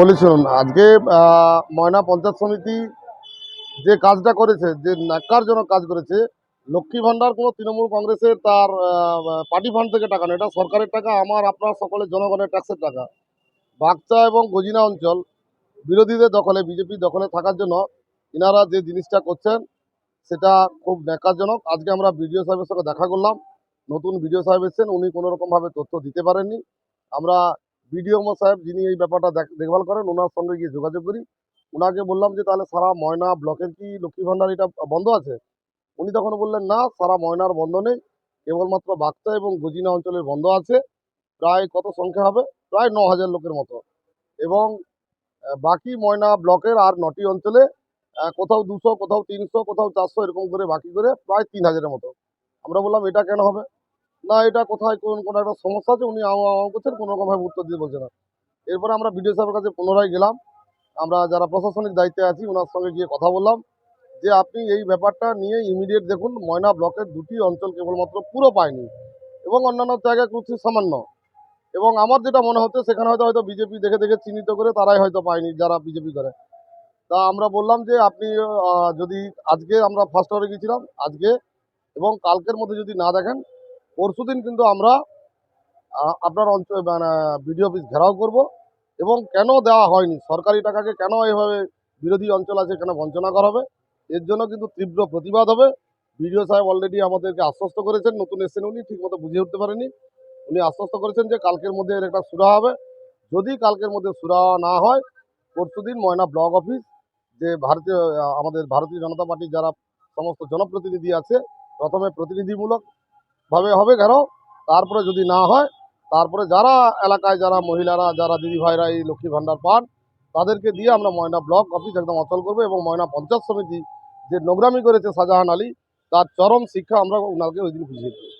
বলি শুনুন আজকে ময়না পঞ্চায়েত সমিতি যে কাজটা করেছে, যে ন্যাক্কারজনক কাজ করেছে, লক্ষ্মী ভাণ্ডার কোনো তৃণমূল কংগ্রেসের তার পার্টি ফান্ড থেকে টাকা নয় এটা সরকারের টাকা, আমার, আপনার সকলের জনগণের ট্যাক্সের টাকা। বাগচা এবং গজিনা অঞ্চল বিরোধীদের দখলে, বিজেপি দখলে থাকার জন্য ইনারা যে জিনিসটা করছেন, সেটা খুব ন্যাকারজনক আজকে আমরা বিডিও সাহেবের সঙ্গে দেখা করলাম। নতুন বিডিও সাহেব এসেছেন, উনি কোনো রকমভাবে তথ্য দিতে পারেননি। আমরা বিডিও সাহেব যিনি এই ব্যাপারটা দেখ- দেখভাল করেন, ওনার সঙ্গে গিয়ে যোগাযোগ করি। ওনাকে বললাম যে, তাহলে সারা ময়না ব্লকের কি লক্ষ্মী ভাণ্ডার এটা বন্ধ আছে? উনি তখন বললেন, না, সারা ময়নার বন্ধ নেই। কেবলমাত্র বাক্তা এবং গজিনা অঞ্চলের বন্ধ আছে। প্রায় কত সংখ্যা হবে? প্রায় ন হাজার লোকের মতো। এবং বাকি ময়না ব্লকের আর নটি অঞ্চলে কোথাও দুশো, কোথাও তিনশো, কোথাও চারশো এরকম করে বাকি করে প্রায় তিন হাজারের মতো। আমরা বললাম, এটা কেন হবে? না, এটা কোথায়, কোন, কোনো একটা সমস্যা আছে, উনি আও আও করছেন, কোনো রকমভাবে উত্তর দিতে বলছে না। এরপরে আমরা বিডিও সাহেবের কাছে পুনরায় গেলাম। আমরা যারা প্রশাসনিক দায়িত্বে আছি ওনার সঙ্গে গিয়ে কথা বললাম যে, আপনি এই ব্যাপারটা নিয়ে ইমিডিয়েট দেখুন, ময়না ব্লকের দুটি অঞ্চল কেবলমাত্র পুরো পায়নি এবং অন্যান্য জায়গায় খুব সামান্য। এবং আমার যেটা মনে হচ্ছে, সেখানে হয়তো হয়তো বিজেপি দেখে দেখে চিহ্নিত করে তারাই হয়তো পায়নি, যারা বিজেপি করে। তা আমরা বললাম যে, আপনি যদি আজকে আমরা ফার্স্ট আওয়ারে গিয়েছিলাম, আজকে এবং কালকের মধ্যে যদি না দেখেন পরশুদিন কিন্তু আমরা আপনার অঞ্চল মানে বিডিও অফিস ঘেরাও করব এবং কেন দেওয়া হয়নি? সরকারি টাকাকে কেন এভাবে বিরোধী অঞ্চল আছে কেন বঞ্চনা করা হবে? এর জন্য কিন্তু তীব্র প্রতিবাদ হবে। বিডিও সাহেব অলরেডি আমাদেরকে আশ্বস্ত করেছেন, নতুন এসেছেন উনি, ঠিকমতো বুঝে উঠতে পারেনি উনি আশ্বস্ত করেছেন যে কালকের মধ্যে এর একটা সুরা হবে। যদি কালকের মধ্যে সুরা না হয়, পরশুদিন ময়না ব্লক অফিস, যে ভারতীয় আমাদের ভারতীয় জনতা পার্টির যারা সমস্ত জনপ্রতিনিধি আছে, প্রথমে প্রতিনিধিমূলক ভাবে হবে কেন? তারপরে যদি না হয়, তারপরে যারা এলাকায় যারা মহিলারা, যারা দিদি ভাইরা এই লক্ষ্মী ভাণ্ডার পান, তাদেরকে দিয়ে আমরা ময়না ব্লক অফিস একদম অচল করব এবং ময়না পঞ্চায়েত সমিতি যে নোংরামি করেছে শাহজাহান আলী, তার চরম শিক্ষা আমরা ওনাকে ওই দিন বুঝিয়ে দেবো।